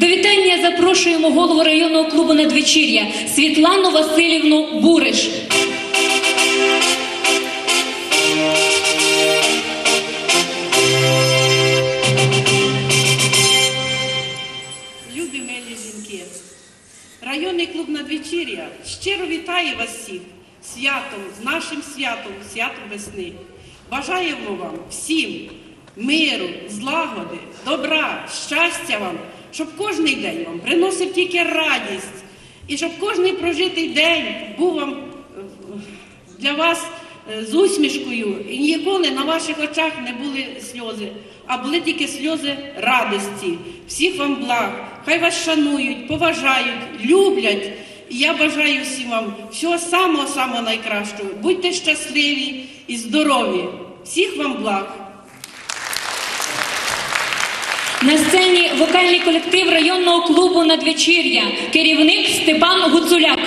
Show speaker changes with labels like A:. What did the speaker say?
A: До вітання запрошуємо голову районного клубу надвечір'я Світлану Васильівну Буриш.
B: Любі милі жінки, районний клуб надвечір'я щиро вітає вас всіх святом, з нашим святом, святом весни. Бажаємо вам всім миру, злагоди, добра, щастя вам, щоб кожний день вам приносив тільки радість, і щоб кожний прожитий день був вам е, для вас е, з усмішкою, і ніколи на ваших очах не були сльози, а були тільки сльози радості. Всіх вам благ, хай вас шанують, поважають, люблять. І я бажаю всім вам всього самого самого найкращого. Будьте щасливі і здорові. Всіх вам благ.
A: На сцені вокальний колектив районного клубу надвечір'я, керівник Степан Гуцуляк.